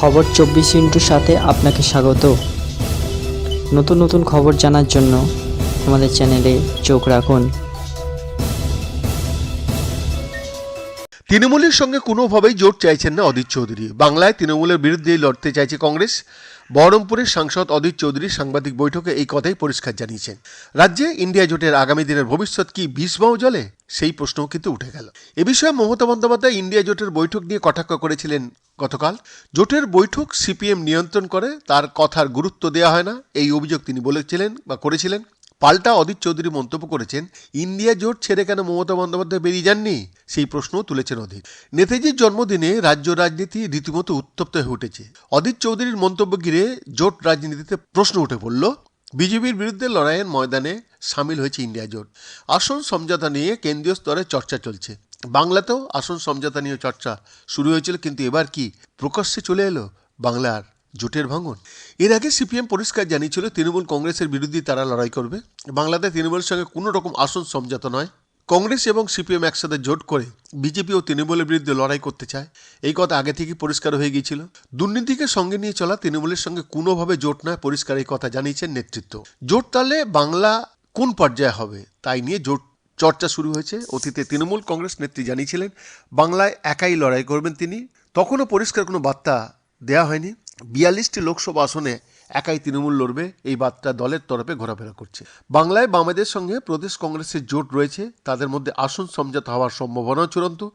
খবর চব্বিশ ইন্টুর সাথে আপনাকে স্বাগত। নতুন নতুন খবর জানার জন্য আমাদের চ্যানেলে চোখ রাখুন। তৃণমূলের সঙ্গে কোনোভাবেই জোট চাইছেন না অদিত চৌধুরী। বাংলায় তৃণমূলের বিরুদ্ধে লড়তে চাইছে কংগ্রেস। বহরমপুরের সাংসদ অদিত চৌধুরী সাংবাদিক বৈঠকে এই কথাই পরিষ্কার জানিয়েছেন। রাজ্যে ইন্ডিয়া জোটের আগামী দিনের ভবিষ্যৎ কি বিষবাও জলে? সেই প্রশ্নও কিন্তু উঠে গেল। এ বিষয়ে মমতা বন্দ্যোপাধ্যায় ইন্ডিয়া জোটের বৈঠক নিয়ে কটাক্ষ করেছিলেন গতকাল। জোটের বৈঠক সিপিএম নিয়ন্ত্রণ করে, তার কথার গুরুত্ব দেওয়া হয় না, এই অভিযোগ তিনি বলেছিলেন বা করেছিলেন। পাল্টা অদিত চৌধুরী মন্তব্য করেছেন, ইন্ডিয়া জোট ছেড়ে কেন মমতা বন্দ্যোপাধ্যায় বেরিয়ে যাননি? সেই প্রশ্নও তুলেছেন অদিত নেতাজির জন্মদিনে রাজ্য রাজনীতি রীতিমতো উত্তপ্ত হয়ে উঠেছে। অদিত চৌধুরীর মন্তব্য ঘিরে জোট রাজনীতিতে প্রশ্ন উঠে পড়ল বিজেপির বিরুদ্ধে লড়াইয়ের ময়দানে সামিল হয়েছে ইন্ডিয়া জোট। আসন সমঝোতা নিয়ে কেন্দ্রীয় স্তরে চর্চা চলছে। বাংলাতেও আসন সমঝোতা নিয়ে চর্চা শুরু হয়েছিল, কিন্তু এবার কি প্রকাশ্যে চলে এলো বাংলার জোটের ভাঙন? এর আগে সিপিএম পরিষ্কার জানিয়েছিল, তৃণমূল কংগ্রেসের বিরুদ্ধে তারা লড়াই করবে। বাংলাতে তৃণমূলের সঙ্গে কোনো রকম আসন সমঝোতা নয়। কংগ্রেস এবং সিপিএম একসাথে জোট করে বিজেপি ও তৃণমূলের বিরুদ্ধে লড়াই করতে চায়, এই কথা আগে থেকেই পরিষ্কার হয়ে গিয়েছিল। দুর্নীতিকে সঙ্গে নিয়ে চলা তৃণমূলের সঙ্গে কোনোভাবে জোট নয়, পরিষ্কার এই কথা জানিয়েছেন নেতৃত্ব। জোট তাহলে বাংলা কোন পর্যায়ে হবে, তাই নিয়ে জোট চর্চা শুরু হয়েছে। অতীতে তৃণমূল কংগ্রেস নেত্রী জানিয়েছিলেন, বাংলায় একাই লড়াই করবেন তিনি। তখনও পরিষ্কার কোনো বার্তা দেওয়া হয়নি। বিয়াল্লিশটি লোকসভা আসনে একাই তৃণমূল লড়বে, এই বার্তা দলের তরফে ঘোরাফেরা করছে। বাংলায় বামেদের সঙ্গে প্রদেশ কংগ্রেসের জোট রয়েছে, তাদের মধ্যে আসন সমঝোতা হওয়ার সম্ভাবনাও চূড়ান্ত।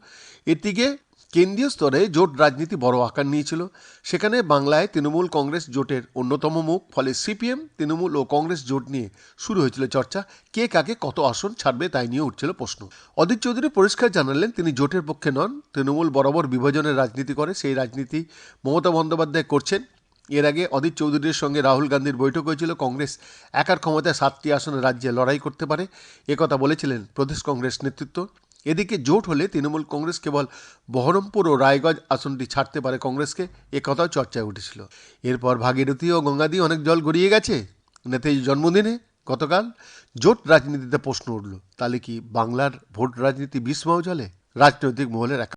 এদিকে কেন্দ্রীয় স্তরে জোট রাজনীতি বড় আকার নিয়েছিল। সেখানে বাংলায় তৃণমূল কংগ্রেস জোটের অন্যতম মুখ, ফলে সিপিএম, তৃণমূল ও কংগ্রেস জোট নিয়ে শুরু হয়েছিল চর্চা। কে কাকে কত আসন ছাড়বে তাই নিয়ে উঠছিল প্রশ্ন। অদিত চৌধুরী পরিষ্কার জানালেন, তিনি জোটের পক্ষে নন, তৃণমূল বরাবর বিভাজনের রাজনীতি করে, সেই রাজনীতি মমতা বন্দ্যোপাধ্যায় করছেন। এর আগে অদিত চৌধুরীর সঙ্গে রাহুল গান্ধীর বৈঠক হয়েছিল। কংগ্রেস একার ক্ষমতায় সাতটি আসনে রাজ্যে লড়াই করতে পারে। একথা বলেছিলেন প্রদেশ কংগ্রেস নেতৃত্ব। এদিকে জোট হলে তৃণমূল কংগ্রেস কেবল বহরমপুর ও রায়গঞ্জ আসনটি ছাড়তে পারে কংগ্রেসকে। একথাও চর্চায় উঠেছিল। এরপর ভাগীরথী ও গঙ্গাদি অনেক জল গড়িয়ে গেছে। নেতাজির জন্মদিনে গতকাল জোট রাজনীতিতে প্রশ্ন উঠল। তাহলে কি বাংলার ভোট রাজনীতি বিস্মাও জলে রাজনৈতিক মহলের